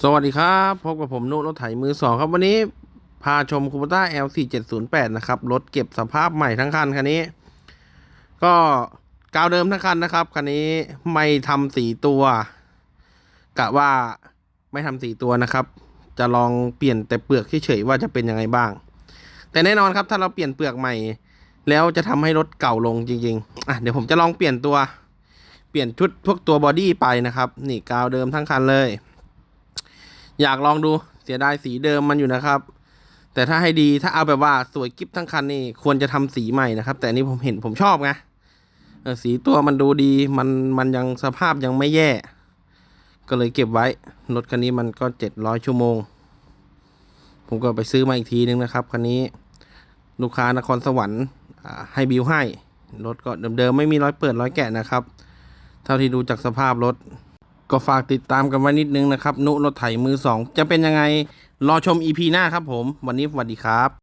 สวัสดีครับพบกับผมนุรถไถมือสองครับวันนี้ พาชมคูปต้า L4708 นะครับ รถเก็บสภาพใหม่ทั้งคันคันนี้ ก็กาวเดิมทั้งคันนะครับ คันนี้ไม่ทำสีตัวกะว่าไม่ทำสีตัวนะครับ จะลองเปลี่ยนแต่เปลือกเฉยๆว่าจะเป็นยังไงบ้าง แต่แน่นอนครับถ้าเราเปลี่ยนเปลือกใหม่ แล้วจะทำให้รถเก่าลงจริงๆอะเดี๋ยวผมจะลองเปลี่ยนตัว เปลี่ยนชุดพวกตัวบอดี้ไปนะครับ นี่กาวเดิมทั้งคันเลย อยากลองดูเสียดายสีเดิมมันอยู่นะครับ แต่ถ้าให้ดีถ้าเอาแบบว่าสวยกิฟทั้งคันนี่ควรจะทำสีใหม่นะครับ แต่นี้ผมเห็นผมชอบไงสีตัวมันดูดีมันมันยังสภาพยังไม่แย่ ก็เลยเก็บไว้รถคันนี้มันก็เจ็ดร้อยชั่วโมง ผมก็ไปซื้อมาอีกทีนึงนะครับคันนี้ลูกค้านครสวรรค์ให้บิวให้รถก็เดิมๆไม่มีร้อยเปิดร้อยแกะนะครับ เท่าที่ดูจากสภาพรถ ก็ฝากติดตามกันไว้นิดนึงนะครับ นุรถไถมือสองจะเป็นยังไง รอชม EP หน้าครับผม วันนี้สวัสดีครับ